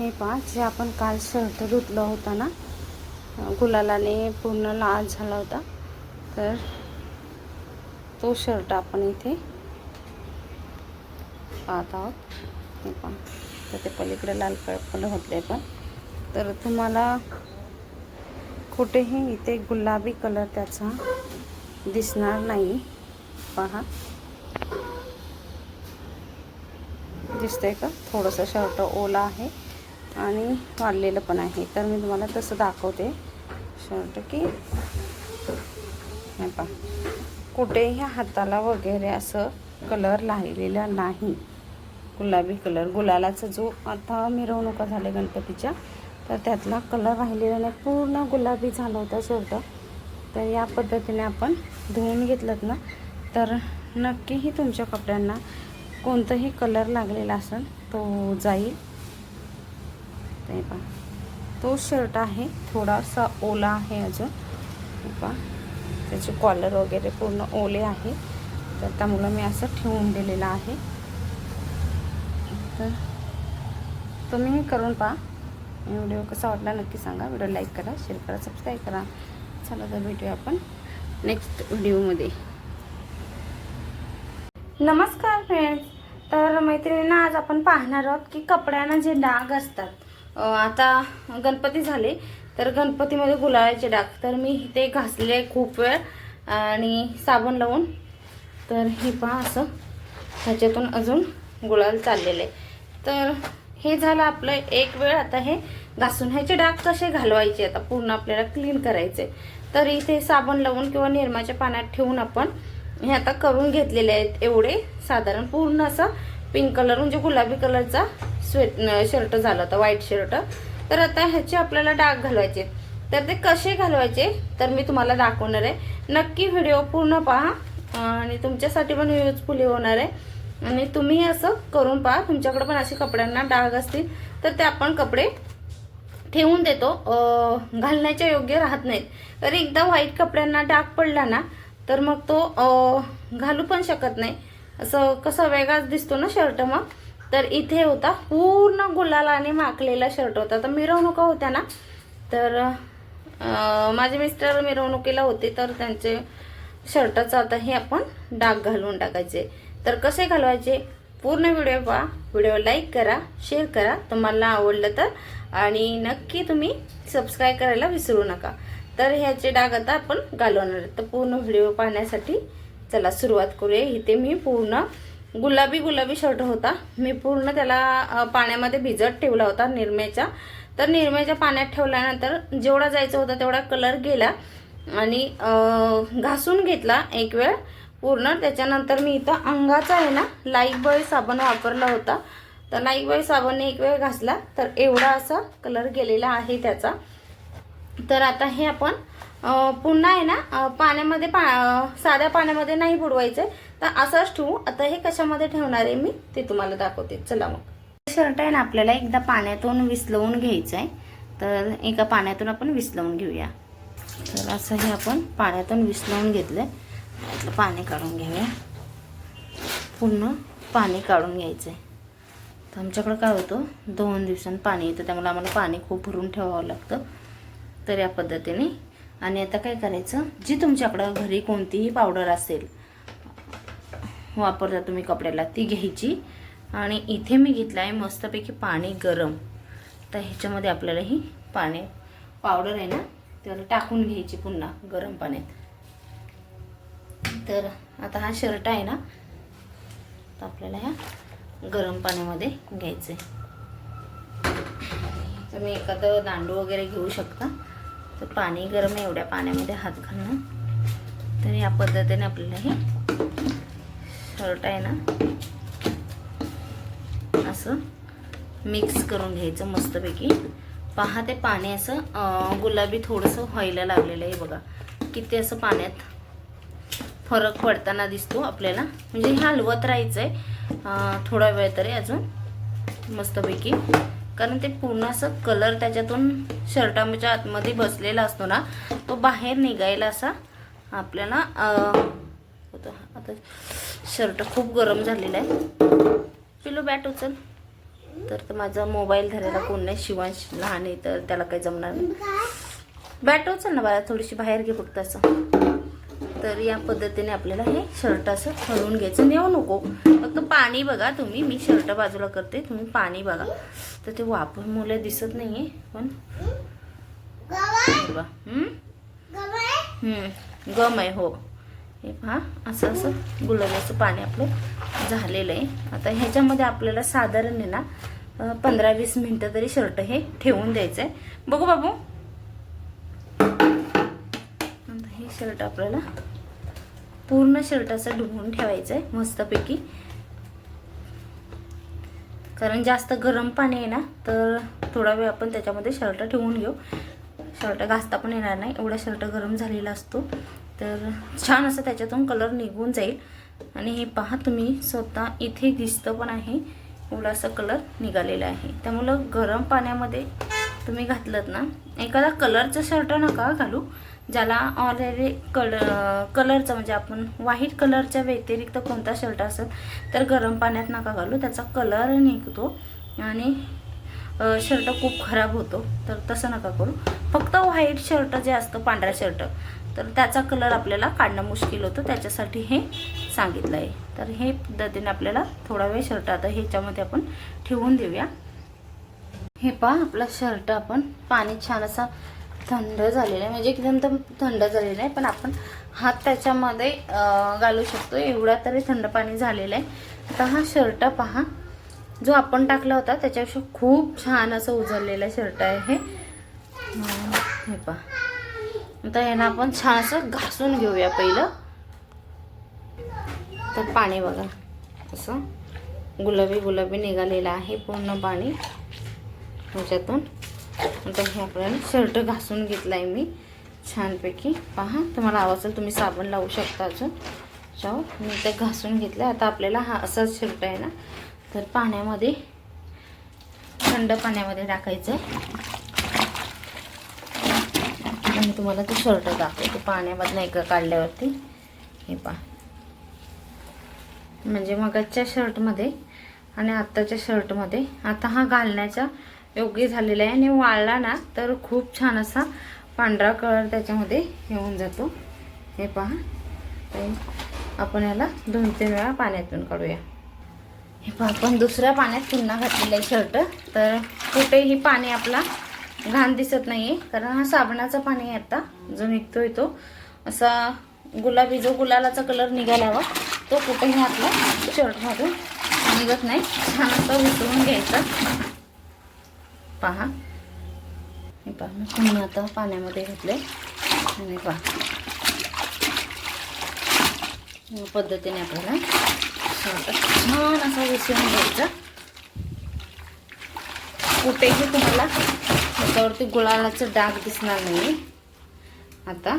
हे पहा जे आपण काल शर्ट धुतला होता ना गुलालाने पूर्ण लाल झाला होता. तर तो शर्ट आपण इथे पाहत आहोत. हे पहा तर ते पलीकडे लाल कलर होते पण. तर तुम्हाला कुठेही इथे गुलाबी कलर त्याचा दिसणार नाही. पहा. दिसतंय का? थोडंसं शर्ट ओला आहे. आणि वाढलेलं पण आहे. तर मी तुम्हाला तसं दाखवते. शर्ट की पा कुठेही हाताला वगैरे असं कलर लाहिलेला नाही. गुलाबी कलर. गुलालाचा जो आता मिरवणुका झाल्या गणपतीच्या तर त्यातला कलर राहिलेला नाही. पूर्ण गुलाबी झाला होता शर्ट. तर या पद्धतीने आपण धुवून घेतलं ना तर नक्कीही तुमच्या कपड्यांना कोणताही कलर लागलेला असेल तो जाईल. ते पहा तो शर्ट आहे. थोडासा ओला आहे अजून. हे पहा त्याचे कॉलर वगैरे पूर्ण ओले आहे. तर त्यामुळं मी असं ठेवून दिलेलं आहे. तर तुम्हीही करून पहा. व्हिडिओ कसा वाटला नक्की सांगा. व्हिडिओ लाईक करा शेअर करा सबस्क्राईब करा. चला तर भेटूया आपण नेक्स्ट व्हिडिओमध्ये नमस्कार फ्रेंड्स तर मैत्रिणींना आज आपण पाहणार आहोत की कपड्यांना जे डाग असतात आता गणपती झाले तर गणपतीमध्ये गुलाळाचे डाग. तर मी ते घासले खूप वेळ आणि साबण लावून. तर हे पहा असं. ह्याच्यातून अजून गुलाल चाललेले तर हे झालं आपलं एक वेळ. आता हे घासून ह्याचे डाग कसे घालवायचे? आता पूर्ण आपल्याला क्लीन करायचे. तर इथे साबण लावून किंवा निरमाच्या पाण्यात ठेवून आपण हे आता करून घेतलेले आहेत एवढे साधारण पूर्ण असं. पिंक कलर म्हणजे गुलाबी कलरचा स्वेट शर्ट झाला होता व्हाईट शर्ट तर आता ह्याचे आपल्याला डाग घालवायचे तर ते कसे घालवायचे? तर मी तुम्हाला दाखवणार आहे. नक्की व्हिडिओ पूर्ण पहा आणि तुमच्यासाठी पण युजफुल होणार आहे. आणि तुम्ही असं करून पहा. तुमच्याकडे पण असे कपड्यांना डाग असतील तर ते आपण कपडे ठेवून देतो. घालण्याच्या योग्य राहत नाहीत. तर एकदा व्हाईट कपड्यांना डाग पडला ना तर मग तो घालू पण शकत नाही. असं कसं वेगळाच दिसतो ना शर्ट मग? तर इथे होता पूर्ण गुलालाने माखलेला शर्ट होता. तर मिरवणुका होत्या ना? तर माझे मिस्टर मिरवणुकीला होते तर त्यांचे शर्टाचं आता हे आपण डाग घालून टाकायचे. तर कसे घालवायचे? पूर्ण व्हिडिओ पहा. व्हिडिओ लाईक करा शेअर करा. तुम्हाला आवडलं तर. आणि नक्की तुम्ही सबस्क्राईब करायला विसरू नका. तर ह्याचे डाग आता आपण घालवणार तर पूर्ण व्हिडिओ पाहण्यासाठी चला सुरुवात करूया. इथे मी पूर्ण गुलाबी गुलाबी शर्ट होता. मी पूर्ण त्याला पाण्यामध्ये भिजत ठेवला होता निरम्याच्या. तर निरम्याच्या पाण्यात ठेवल्यानंतर जेवढा जायचा होता तेवढा कलर गेला आणि घासून घेतला एक वेळ. पूर्ण त्याच्यानंतर मी इथं अंगाचा आहे ना लाईफ बॉय साबण वापरला होता. तर लाईफ बॉय साबणने एक वेळ घासला. तर एवढा असा कलर गेलेला आहे त्याचा. तर आता हे आपण पुन्हा आहे ना पाण्यामध्ये पा साध्या पाण्यामध्ये नाही बुडवायचं. तर असंच ठेवू आता हे कशामध्ये ठेवणार आहे मी? ते तुम्हाला दाखवते. चला मग. शर्ट आहे ना आपल्याला एकदा पाण्यातून विसलवून घ्यायचं आहे तर एका पाण्यातून आपण विसलवून घेऊया. तर असं हे आपण पाण्यातून विसलवून घेतलं यातलं पाणी काढून घेऊया. पूर्ण पाणी काढून घ्यायचं आहे तर आमच्याकडं काय होतं दोन दिवसांनी पाणी येतं. त्यामुळे आम्हाला पाणी खूप भरून ठेवावं लागतं. तर या पद्धतीने आणि आता काय करायचं? जी तुमच्याकडं घरी कोणतीही पावडर असेल वापरता तुम्ही कपड्याला ती घ्यायची. आणि इथे मी घेतलं आहे मस्तपैकी पाणी गरम. तर ह्याच्यामध्ये आपल्याला ही पाणी पावडर आहे ना त्याला टाकून घ्यायची पुन्हा गरम पाण्यात. तर आता हा शर्ट आहे ना तर आपल्याला ह्या गरम पाण्यामध्ये घ्यायचं आहे तुम्ही एखादं दांडू वगैरे घेऊ शकता. तर पाणी गरम आहे एवढ्या पाण्यामध्ये हात घालणं. तर या पद्धतीने आपल्याला हे शर्ट आहे ना असं मिक्स करून घ्यायचं मस्तपैकी. पहा ते पाणी असं गुलाबी थोडंसं व्हायला लागलेलं आहे बघा. किती असं पाण्यात फरक पडताना दिसतो आपल्याला. म्हणजे हे हलवत राहायचं आहे थोडा वेळ तरी अजून मस्तपैकी कारण ते पूर्ण असं कलर त्याच्यातून शर्टाच्या आतमध्ये बसलेला असतो ना तो बाहेर निघायला असा आपल्याला होतं. आता शर्ट खूप गरम झालेला आहे. पिलो बॅट उचल. तर तो माझा मोबाईल धरायला कोण नाही शिवांश लहान आहे तर त्याला काही जमणार नाही. बॅट उचल ना बाळा थोडीशी बाहेर घे फक्त असं. तर या पद्धतीने आपल्याला हे शर्ट असं हलवून घ्यायचं. नेऊ नको. फक्त पाणी बघा तुम्ही. मी शर्ट बाजूला करते तुम्ही पाणी बघा. तर ते वापर मुलं दिसत नाही आहे पण गम आहे हो. हे पहा असं असं गुलाबाचं पाणी आपलं झालेलं आहे. आता ह्याच्यामध्ये आपल्याला साधारण आहे ना पंधरा वीस मिनटं तरी शर्ट हे ठेवून द्यायचं आहे बघू बाबू आता हे शर्ट आपल्याला पूर्ण शर्ट असं डुबवून ठेवायचं आहे मस्तपैकी. कारण जास्त गरम पाणी आहे ना तर थोडा वेळ आपण त्याच्यामध्ये शर्ट ठेवून घेऊ. शर्ट घासता पण येणार नाही एवढा शर्ट गरम झालेला असतो. तर छान असं त्याच्यातून कलर निघून जाईल. आणि हे पहा तुम्ही स्वतः इथे दिसतं पण आहे एवढा असा कलर निघालेला आहे. त्यामुळं गरम पाण्यामध्ये तुम्ही घातलं ना एखादा कलरचं शर्ट नका घालू. ज्याला ऑलरेडी कलर कलरचा म्हणजे आपण व्हाईट कलरच्या व्यतिरिक्त कोणता शर्ट असेल तर गरम पाण्यात नका घालू. त्याचा कलर निघतो आणि शर्ट खूप खराब होतो. तर तसं नका करू. फक्त व्हाईट शर्ट जे असतं पांढरा शर्ट तर त्याचा कलर आपल्याला काढणं मुश्किल होतं. त्याच्यासाठी हे सांगितलं आहे. तर हे पद्धतीने आपल्याला थोडा वेळ शर्ट आता ह्याच्यामध्ये आपण ठेवून देऊया. हे पहा आपला शर्ट आपण पाणी छान असा थंड झालेलं आहे. म्हणजे एकदम तर थंड झालेलं आहे पण आपण हात त्याच्यामध्ये घालू शकतो. एवढा तरी थंड पाणी झालेलं आहे. आता हा शर्ट पहा. जो आपण टाकला होता त्याच्यापेक्षा खूप छान असं उजळलेला शर्ट आहे हे. हे पहा. आता यांना आपण छान असं घासून घेऊया पहिलं. तर पाणी बघा. असं गुलाबी गुलाबी निघालेलं आहे पूर्ण पाणी ह्याच्यातून. आता हे आपल्याला शर्ट घासून घेतला आहे मी छानपैकी. पहा तुम्हाला आवाज असेल तुम्ही साबण लावू शकता अजून. जाऊ मी ते घासून घेतलं आता आपल्याला हा असाच शर्ट आहे ना तर पाण्यामध्ये थंड पाण्यामध्ये टाकायचं आहे आणि तुम्हाला तो शर्ट दाखवते पाण्यामधनं एका काढल्यावरती. हे पहा. म्हणजे मगाच्या शर्टमध्ये आणि आत्ताच्या शर्टमध्ये आता हा घालण्याच्या योग्य झालेला आहे आणि वाळला ना तर खूप छान असा पांढरा कलर त्याच्यामध्ये येऊन जातो. हे पहा. आपण याला दोन तीन वेळा पाण्यातून काढूया. हे पहा आपण दुसऱ्या पाण्यात पुन्हा घातलेलं आहे शर्ट. तर कुठेही पाणी आपला घाण दिसत नाही आहे कारण हा साबणाचा पाणी आहे आता. जो निघतोय तो. असा गुलाबी जो गुलालाचा कलर निघायला हवा तो कुठेही आपला शर्टमधून निघत नाही. छान असं विसरून घ्यायचा. पहा. हे पहा मी पुन्हा आता पाण्यामध्ये घातले आणि पहा. या पद्धतीने आपल्याला शर्ट छान असा विसरून घ्यायचा. कुठेही तुम्हाला त्याच्यावरती गुलालाचं डाग दिसणार नाही आता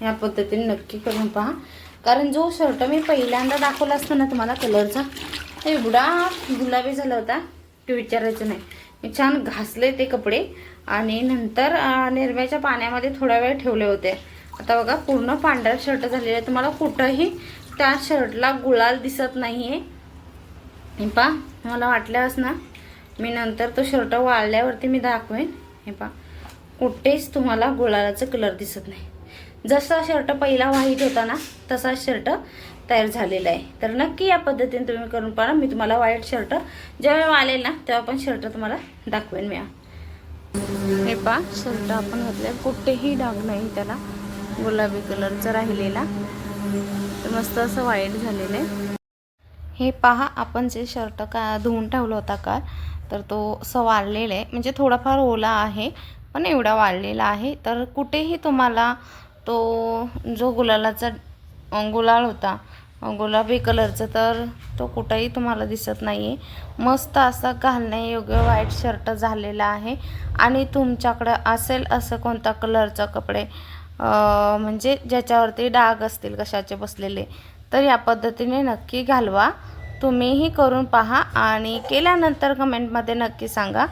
ह्या पद्धतीने नक्की करून पहा. कारण जो शर्ट मी पहिल्यांदा दाखवला असतो ना तुम्हाला कलरचा एवढा गुलाबी झाला होता ते विचारायचं नाही. मी छान घासले ते कपडे आणि नंतर अं, निरम्याच्या पाण्यामध्ये थोडा वेळ ठेवले होते. आता बघा पूर्ण पांढरा शर्ट झालेला आहे तुम्हाला कुठंही त्या शर्टला गुलाल दिसत नाही आहे हे पा मला वाटल्यास ना मी नंतर तो शर्ट वाळल्यावरती मी दाखवेन. हे पा कुठेच तुम्हाला गुळालाचं कलर दिसत नाही. जसा शर्ट पहिला व्हाईट होता ना तसा शर्ट तयार झालेला आहे. तर नक्की या पद्धतीने तुम्ही करून पहा. मी तुम्हाला व्हाईट शर्ट जेव्हा वालेल ना तेव्हा पण शर्ट तुम्हाला दाखवेन मी. हे पा शर्ट आपण घातलं कुठेही डाग नाही त्याला. गुलाबी कलरचा राहिलेला. तर मस्त असं व्हाईट झालेलं आहे. हे पहा आपण जे शर्ट का धुवून ठेवला होता का तर तो असं वाळलेला आहे. म्हणजे थोडाफार ओला आहे पण एवढा वाळलेला आहे. तर कुठेही तुम्हाला तो जो गुलालाचा गुलाल होता गुलाबी कलरचं तर तो कुठंही तुम्हाला दिसत नाही आहे मस्त असा घालण्यायोग्य व्हाईट शर्ट झालेला आहे. आणि तुमच्याकडं असेल असं कोणता कलरचा कपडे म्हणजे ज्याच्यावरती डाग असतील कशाचे बसलेले तर या पद्धतीने नक्की घालवा. तुम्हीही करून पहा आणि केल्यानंतर कमेंटमध्ये नक्की सांगा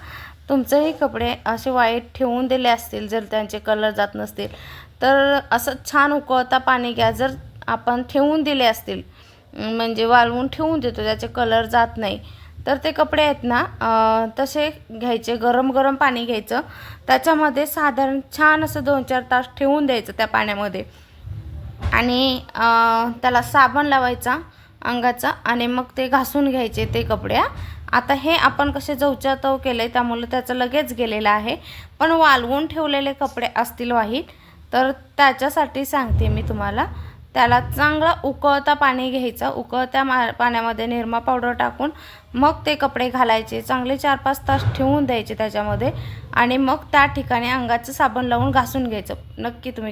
तुमचेही कपडे असे वाईट ठेवून दिले असतील जर त्यांचे कलर जात नसतील तर असं छान उकळता पाणी घ्या. जर आपण ठेवून दिले असतील. म्हणजे वाळवून ठेवून देतो त्याचे कलर जात नाही. तर ते कपडे आहेत ना तसे घ्यायचे गरम गरम पाणी घ्यायचं. त्याच्यामध्ये साधारण छान असं दोन चार तास ठेवून द्यायचं त्या पाण्यामध्ये. आणि त्याला साबण लावायचा अंगाचा आणि मग ते घासून घ्यायचे ते कपडे. आता हे आपण कसे जवच्या तव केले त्यामुळे त्याचं लगेच गेलेलं आहे. पण वाळवून ठेवलेले कपडे असतील वाहीत तर त्याच्यासाठी सांगते मी तुम्हाला. त्याला चांगला उकळता पाणी घ्यायचं. उकळत्या मा पाण्यामध्ये निरमा पावडर टाकून मग ते कपडे घालायचे. चांगले चार पाच तास ठेवून द्यायचे त्याच्यामध्ये. आणि मग त्या ठिकाणी अंगाचं साबण लावून घासून घ्यायचं. नक्की तुम्ही